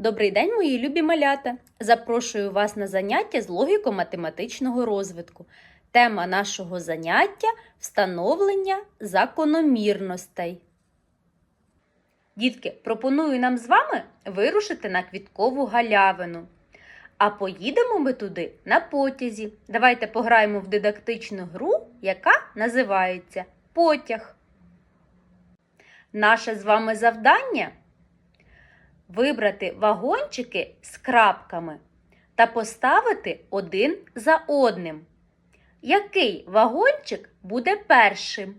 Добрий день, мої любі малята! Запрошую вас на заняття з логіко-математичного розвитку. Тема нашого заняття встановлення закономірностей. Дітки, пропоную нам з вами вирушити на квіткову галявину. А поїдемо ми туди на потязі. Давайте пограємо в дидактичну гру, яка називається Потяг. Наше з вами завдання вибрати вагончики з крапками та поставити один за одним. Який вагончик буде першим?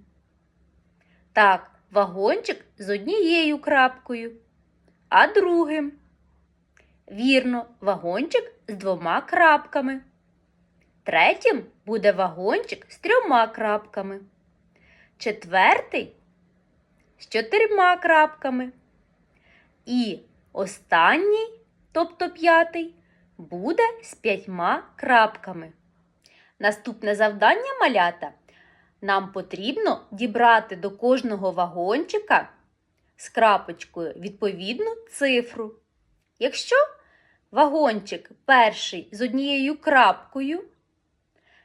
Так, вагончик з однією крапкою, а другим. Вірно, вагончик з двома крапками. Третім буде вагончик з трьома крапками. Четвертий з чотирма крапками. І останній, тобто п'ятий, буде з п'ятьма крапками. Наступне завдання малята. Нам потрібно дібрати до кожного вагончика з крапочкою відповідну цифру. Якщо вагончик перший з однією крапкою,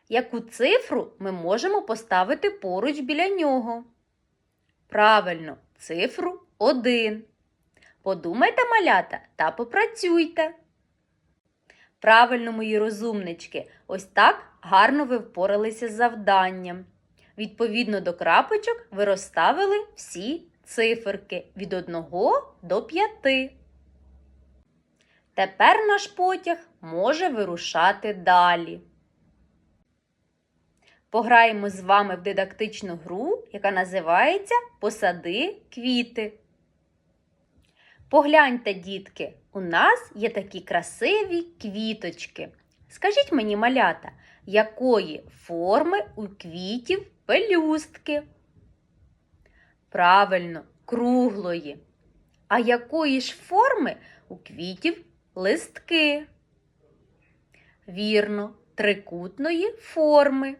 яку цифру ми можемо поставити поруч біля нього? Правильно, цифру 1. Подумайте, малята, та попрацюйте. Правильно, мої розумнички, ось так гарно ви впоралися з завданням. Відповідно до крапочок ви розставили всі циферки від 1 до 5. Тепер наш потяг може вирушати далі. Пограємо з вами в дидактичну гру, яка називається Посади квіти. Погляньте, дітки, у нас є такі красиві квіточки. Скажіть мені, малята, якої форми у квітів пелюстки? Правильно, круглої. А якої ж форми у квітів листки? Вірно, трикутної форми.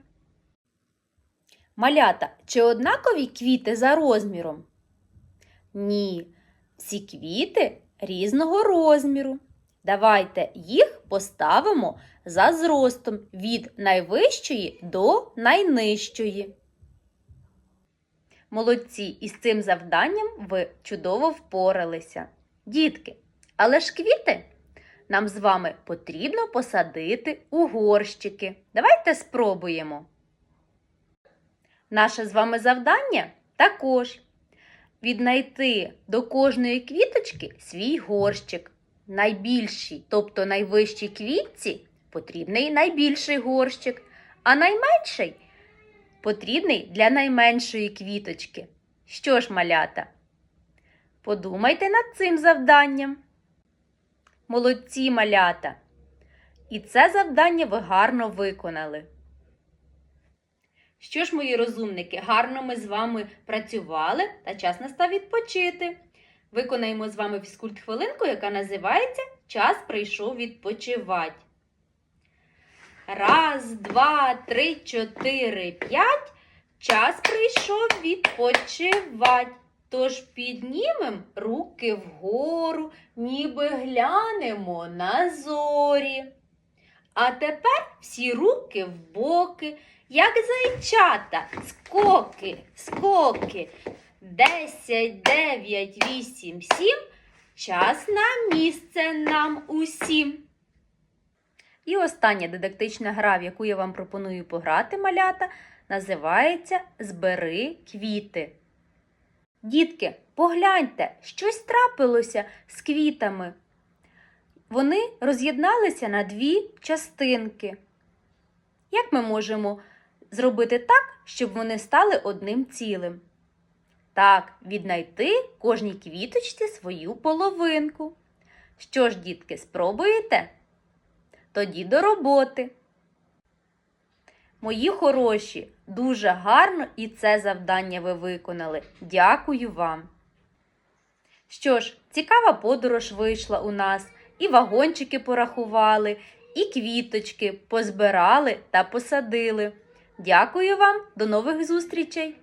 Малята, чи однакові квіти за розміром? Ні. Ці квіти різного розміру. Давайте їх поставимо за зростом від найвищої до найнижчої. Молодці, із цим завданням ви чудово впоралися. Дітки, але ж квіти нам з вами потрібно посадити у горщики. Давайте спробуємо. Наше з вами завдання також віднайти до кожної квіточки свій горщик. Найбільшій, тобто найвищій квітці, потрібний найбільший горщик, а найменший потрібний для найменшої квіточки. Що ж, малята? Подумайте над цим завданням. Молодці малята! І це завдання ви гарно виконали. Що ж, мої розумники, гарно ми з вами працювали та час настав відпочити. Виконаємо з вами фізкульт хвилинку, яка називається Час прийшов відпочивати. Раз, два, три, чотири, п'ять. Час прийшов відпочивать. Тож піднімем руки вгору, ніби глянемо на зорі. А тепер всі руки в боки, як зайчата, скоки, скоки. Десять, дев'ять, вісім, сім. Час на місце нам усім. І остання дидактична гра, в яку я вам пропоную пограти, малята, називається Збери квіти. Дітки, погляньте, щось трапилося з квітами. Вони роз'єдналися на дві частинки. Як ми можемо зробити так, щоб вони стали одним цілим? Так, віднайти кожній квіточці свою половинку. Що ж, дітки, спробуєте? Тоді до роботи. Мої хороші, дуже гарно і це завдання ви виконали. Дякую вам. Що ж, цікава подорож вийшла у нас, і вагончики порахували, і квіточки позбирали та посадили. Дякую вам, до нових зустрічей!